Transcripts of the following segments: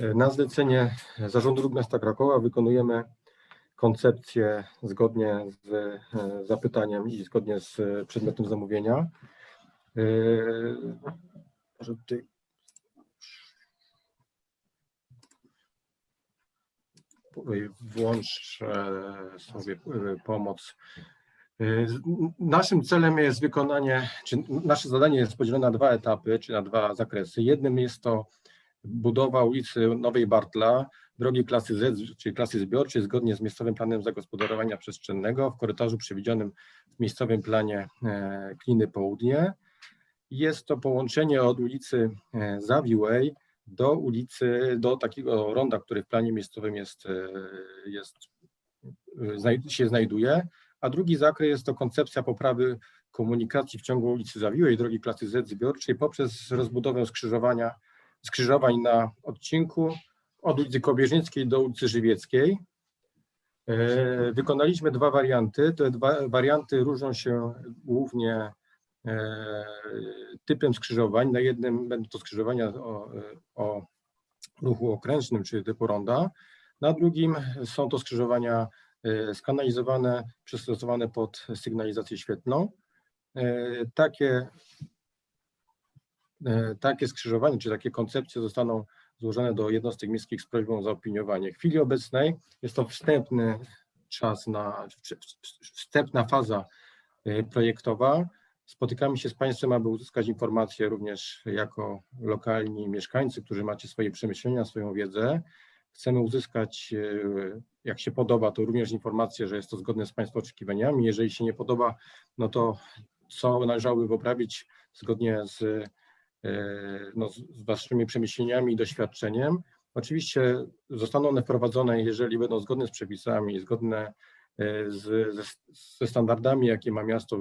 Na zlecenie Zarządu Dróg Miasta Krakowa wykonujemy koncepcję zgodnie z e, zapytaniem i zgodnie z przedmiotem zamówienia. E, Może tutaj e, sobie pomoc. Naszym celem jest wykonanie, czy nasze zadanie jest podzielone na dwa etapy, czy na dwa zakresy. Jednym jest to budowa ulicy Nowej Bartla, drogi klasy Z, czyli klasy zbiorczej, zgodnie z miejscowym planem zagospodarowania przestrzennego w korytarzu przewidzianym w miejscowym planie e, Kliny Południe. Jest to połączenie od ulicy e, Zawiłej do ulicy, do takiego ronda, który w planie miejscowym jest, e, jest, się znajduje, a drugi zakres jest to koncepcja poprawy komunikacji w ciągu ulicy Zawiłej, drogi klasy Z zbiorczej poprzez rozbudowę skrzyżowania skrzyżowań na odcinku od ulicy Kobierzyńskiej do ulicy Żywieckiej. E, wykonaliśmy dwa warianty. Te dwa warianty różnią się głównie e, typem skrzyżowań. Na jednym będą to skrzyżowania o, o ruchu okrężnym, czyli typu ronda. Na drugim są to skrzyżowania e, skanalizowane, przystosowane pod sygnalizację świetlną. Takie takie skrzyżowanie, czy takie koncepcje zostaną złożone do jednostek miejskich z prośbą o zaopiniowanie. W chwili obecnej jest to wstępny czas na, wstępna faza e, projektowa. Spotykamy się z Państwem, aby uzyskać informacje również jako lokalni mieszkańcy, którzy macie swoje przemyślenia, swoją wiedzę. Chcemy uzyskać, e, jak się podoba, to również informację, że jest to zgodne z Państwa oczekiwaniami. Jeżeli się nie podoba, no to co należałoby poprawić zgodnie z E, no, z Waszymi przemyśleniami i doświadczeniem. Oczywiście zostaną one wprowadzone, jeżeli będą zgodne z przepisami, zgodne e, z, ze, ze standardami, jakie ma miasto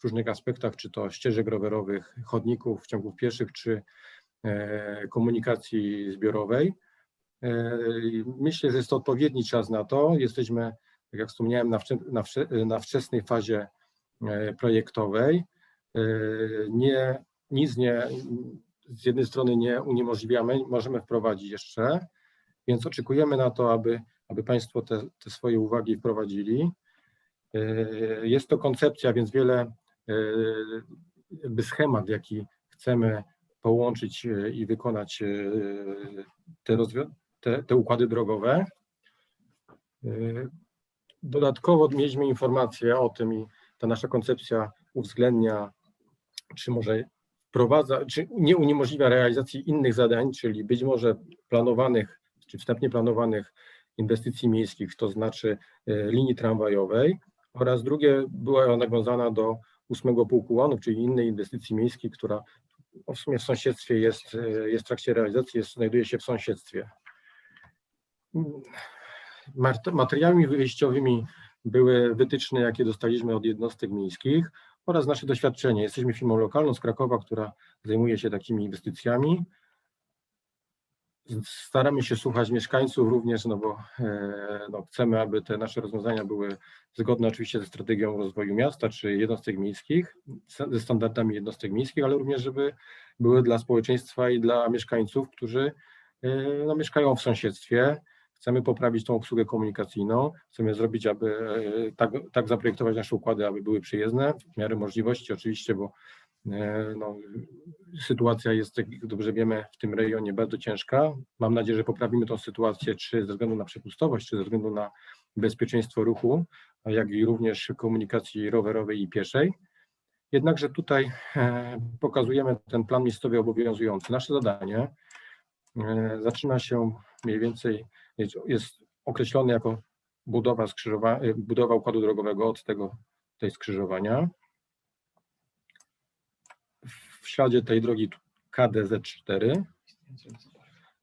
w różnych aspektach, czy to ścieżek rowerowych, chodników, ciągów pieszych, czy e, komunikacji zbiorowej. Myślę, że jest to odpowiedni czas na to. Jesteśmy, tak jak wspomniałem, na, na, na wczesnej fazie projektowej. Nie nic nie, z jednej strony nie uniemożliwiamy, możemy wprowadzić jeszcze, więc oczekujemy na to, aby, aby Państwo te, te swoje uwagi wprowadzili. E, jest to koncepcja, więc wiele e, jakby schemat, jaki chcemy połączyć e, i wykonać te, te, te układy drogowe. Dodatkowo mieliśmy informację o tym i ta nasza koncepcja uwzględnia, czy może wprowadza, czy nie uniemożliwia realizacji innych zadań, czyli być może planowanych, czy wstępnie planowanych inwestycji miejskich, to znaczy e, linii tramwajowej oraz drugie była nawiązana do ósmego pułku łanów, czyli innej inwestycji miejskiej, która w sumie w sąsiedztwie jest, e, jest w trakcie realizacji, jest, znajduje się w sąsiedztwie. Materiałami wyjściowymi były wytyczne, jakie dostaliśmy od jednostek miejskich oraz nasze doświadczenie. Jesteśmy firmą lokalną z Krakowa, która zajmuje się takimi inwestycjami. Staramy się słuchać mieszkańców również, no bo e, no, chcemy, aby te nasze rozwiązania były zgodne oczywiście ze strategią rozwoju miasta czy jednostek miejskich, ze standardami jednostek miejskich, ale również, żeby były dla społeczeństwa i dla mieszkańców, którzy e, no, mieszkają w sąsiedztwie, Chcemy poprawić tą obsługę komunikacyjną, chcemy zrobić, aby e, tak, tak zaprojektować nasze układy, aby były przyjezdne, w miarę możliwości oczywiście, bo e, no, sytuacja jest, jak dobrze wiemy, w tym rejonie bardzo ciężka. Mam nadzieję, że poprawimy tą sytuację, czy ze względu na przepustowość, czy ze względu na bezpieczeństwo ruchu, jak i również komunikacji rowerowej i pieszej. Jednakże tutaj e, pokazujemy ten plan miejscowy obowiązujący. Nasze zadanie zaczyna się mniej więcej jest określony jako budowa, skrzyżowa, y, budowa układu drogowego od tego, tej skrzyżowania. W śladzie tej drogi KDZ4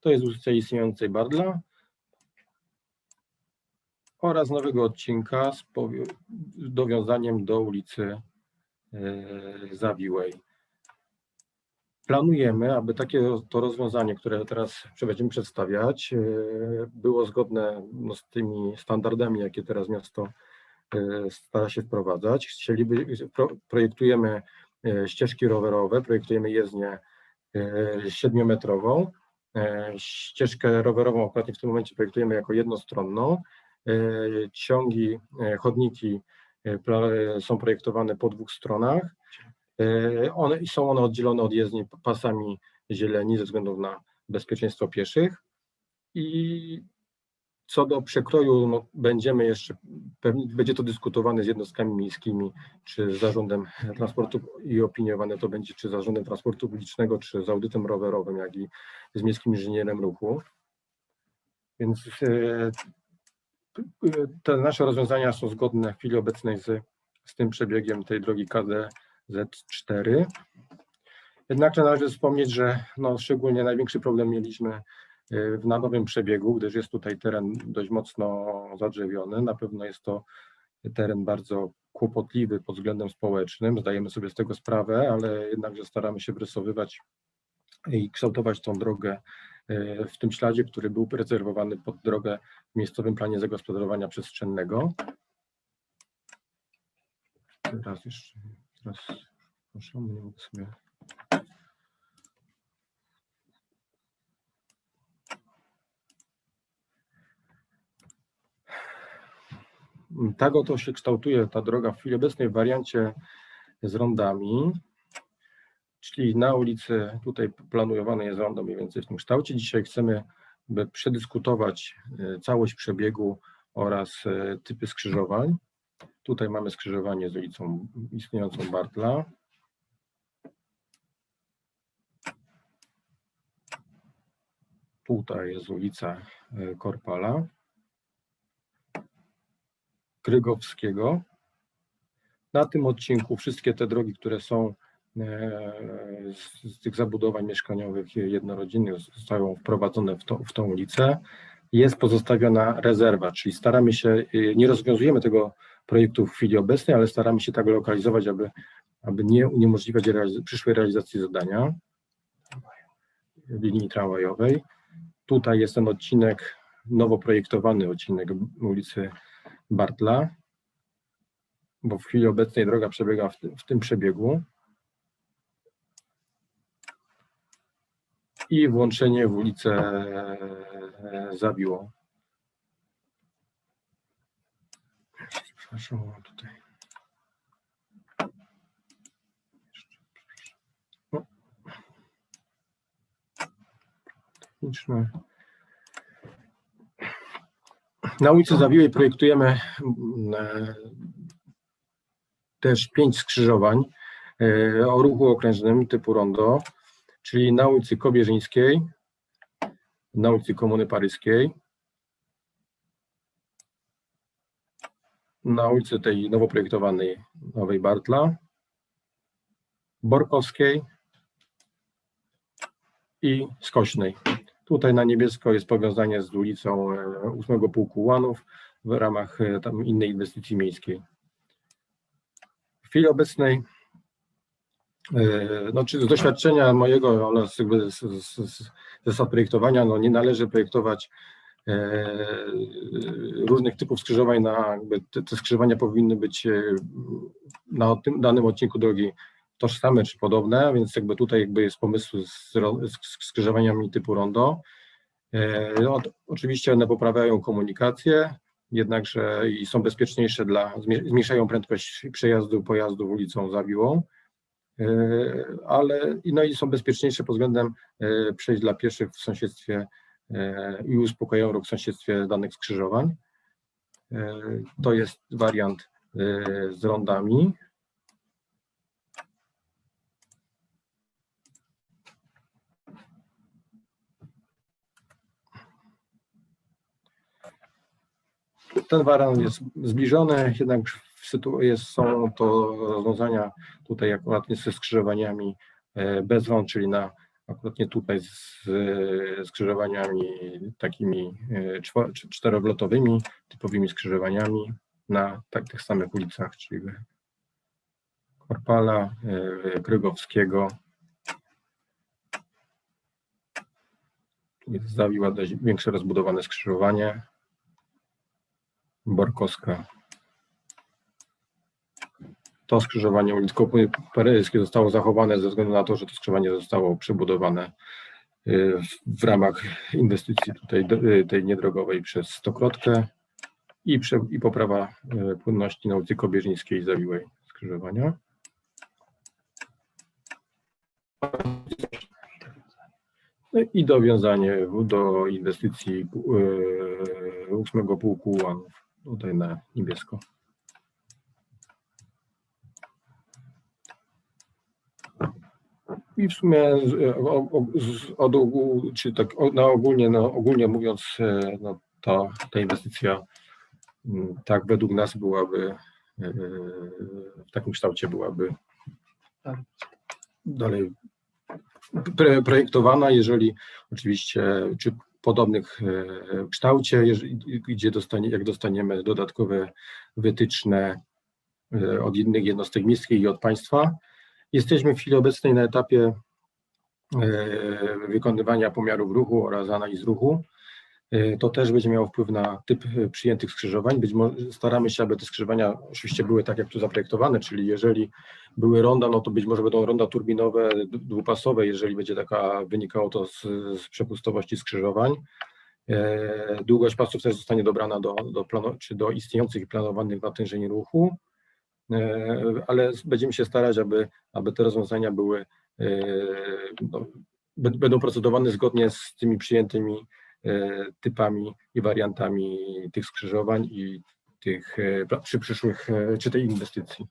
to jest ulica istniejącej Bardla oraz nowego odcinka z dowiązaniem do ulicy y, Zawiłej. Planujemy, aby takie to rozwiązanie, które teraz będziemy przedstawiać, e, było zgodne no, z tymi standardami, jakie teraz miasto e, stara się wprowadzać. Chcieliby, projektujemy e, ścieżki rowerowe, projektujemy jezdnię siedmiometrową Ścieżkę rowerową akurat w tym momencie projektujemy jako jednostronną. Ciągi, chodniki są projektowane po dwóch stronach. E, One, są one oddzielone od jezdni pasami zieleni ze względu na bezpieczeństwo pieszych. I co do przekroju, no, będziemy jeszcze, pewnie będzie to dyskutowane z jednostkami miejskimi, czy z zarządem transportu i opiniowane to będzie czy z zarządem transportu publicznego, czy z audytem rowerowym, jak i z miejskim inżynierem ruchu. Więc e, e, te nasze rozwiązania są zgodne w chwili obecnej z, z tym przebiegiem tej drogi KDZ4. Jednakże należy wspomnieć, że no, szczególnie największy problem mieliśmy y, w nowym przebiegu, gdyż jest tutaj teren dość mocno zadrzewiony. Na pewno jest to teren bardzo kłopotliwy pod względem społecznym, zdajemy sobie z tego sprawę, ale jednakże staramy się wyrysowywać i kształtować tą drogę y, w tym śladzie, który był rezerwowany pod drogę w miejscowym planie zagospodarowania przestrzennego. Teraz jeszcze, teraz proszę, nie mogę sobie Tak oto się kształtuje ta droga w chwili obecnej w wariancie z rondami, czyli na ulicy tutaj planowane jest rondo mniej więcej w tym kształcie. Dzisiaj chcemy by przedyskutować e, całość przebiegu oraz e, typy skrzyżowań. Tutaj mamy skrzyżowanie z ulicą istniejącą Bartla. Tutaj jest ulica e, Korpala. Krygowskiego. Na tym odcinku wszystkie te drogi, które są e, z, tych zabudowań mieszkaniowych jednorodzinnych zostają wprowadzone w, to, w tą ulicę. Jest pozostawiona rezerwa, czyli staramy się, y, nie rozwiązujemy tego projektu w chwili obecnej, ale staramy się tak lokalizować, aby, aby nie uniemożliwiać realiz przyszłej realizacji zadania linii tramwajowej. Tutaj jest ten odcinek, nowo projektowany odcinek ulicy Bartla, bo w chwili obecnej droga przebiega w tym, w tym przebiegu. I włączenie w ulicę e, Zabiło. Mam tutaj. O. Na ulicy Zawiłej projektujemy mm, e, też pięć skrzyżowań e, o ruchu okrężnym typu rondo, czyli na ulicy Kobierzyńskiej, na ulicy Komuny Paryskiej, na ulicy tej nowo projektowanej Nowej Bartla, Borkowskiej i Skośnej. Tutaj na niebiesko jest powiązanie z ulicą e, 8 Pułku Łanów w ramach e, tam innej inwestycji miejskiej. W chwili obecnej, e, no, czy z doświadczenia mojego oraz z, z, z zasad projektowania, no, nie należy projektować e, różnych typów skrzyżowań, na, jakby te, te skrzyżowania powinny być e, na tym danym odcinku drogi tożsame czy podobne, więc jakby tutaj jakby jest pomysł z, z skrzyżowaniami typu rondo. E, No, oczywiście one poprawiają komunikację, jednakże i są bezpieczniejsze dla, zmniejszają prędkość przejazdu pojazdów ulicą Zawiłą, e, ale no i są bezpieczniejsze pod względem e, przejść dla pieszych w sąsiedztwie e, i uspokajają ruch w sąsiedztwie danych skrzyżowań. E, To jest wariant e, z rondami. Ten wariant jest zbliżony, jednak jest, są to rozwiązania tutaj akurat nie ze skrzyżowaniami e, bez rąk, czyli na akurat nie tutaj z skrzyżowaniami takimi e, czterowlotowymi, typowymi skrzyżowaniami na tak, tych samych ulicach, czyli Korpala, e, Krygowskiego. Tu jest Zawiła większe rozbudowane skrzyżowanie. Borkowska. To skrzyżowanie ulic Kopuny Paryskiej zostało zachowane ze względu na to, że to skrzyżowanie zostało przebudowane y, w ramach inwestycji tutaj y, tej niedrogowej przez Stokrotkę i, prze, i poprawa y, płynności na ulicy Kobierzyńskiej Zawiłej skrzyżowania. No i dowiązanie do inwestycji ósmego pułku tutaj na niebiesko. I w sumie z- o, o, od ogółu, czy tak na ogólnie, no, ogólnie mówiąc, e, no, to, ta inwestycja mm, tak według nas byłaby e, w takim kształcie byłaby dalej pre, projektowana, jeżeli oczywiście, czy podobnych e, kształcie, gdzie dostanie, jak dostaniemy dodatkowe wytyczne e, od innych jednostek miejskich i od państwa. Jesteśmy w chwili obecnej na etapie e, wykonywania pomiarów ruchu oraz analiz ruchu. E, To też będzie miało wpływ na typ e, przyjętych skrzyżowań. Być może staramy się, aby te skrzyżowania oczywiście były tak, jak tu zaprojektowane, czyli jeżeli były ronda, no to być może będą ronda turbinowe, dwupasowe, jeżeli będzie taka, wynikało to z, z przepustowości skrzyżowań. Długość pasów też zostanie dobrana do, do planu, czy do istniejących i planowanych natężeń ruchu, ale będziemy się starać, aby, aby te rozwiązania były, e, no, będą procedowane zgodnie z tymi przyjętymi e, typami i wariantami tych skrzyżowań i tych e, przy przyszłych, e, czy tej inwestycji.